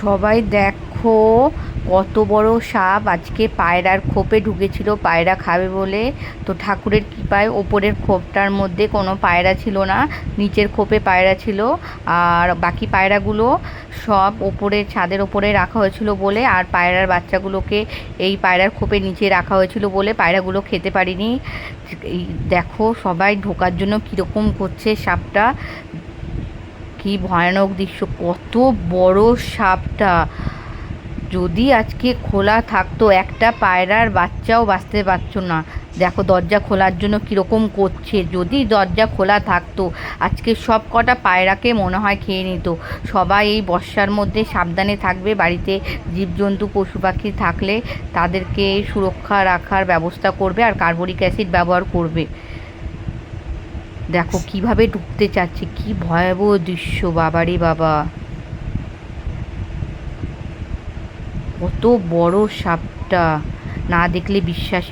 সবাই দেখো, কত বড় সাপ। আজকে পায়রার খোপে ঢুকেছিল, পায়রা খাবে বলে। তো ঠাকুরের কৃপায় ওপরের খোপটার মধ্যে কোনো পায়রা ছিল না, নিচের খোপে পায়রা ছিল। আর বাকি পায়রাগুলো সব ওপরে, ছাদের ওপরে রাখা হয়েছিল বলে, আর পায়রার বাচ্চাগুলোকে এই পায়রার খোপে নিচে রাখা হয়েছিল বলে পায়রাগুলো খেতে পারিনি। দেখো, সবাই ঢোকার জন্য কীরকম করছে সাপটা। কি ভয়ানক দৃশ্য, কত বড় সাপটা। যদি আজকে খোলা থাকতো, একটা পায়রার বাচ্চাও বাঁচতে পারছ না। দেখো, দরজা খোলার জন্য কীরকম করছে। যদি দরজা খোলা থাকতো, আজকে সব কটা পায়রাকে মনে হয় খেয়ে নিত। সবাই এই বর্ষার মধ্যে সাবধানে থাকবে, বাড়িতে জীবজন্তু, পশু পাখি থাকলে তাদেরকে সুরক্ষা রাখার ব্যবস্থা করবে আর কার্বলিক অ্যাসিড ব্যবহার করবে। দেখো কীভাবে ঢুকতে চাচ্ছে, কি ভয়াবহ দৃশ্য, বাবারে বাবা। কত বড় সাপটা, না দেখলে বিশ্বাসই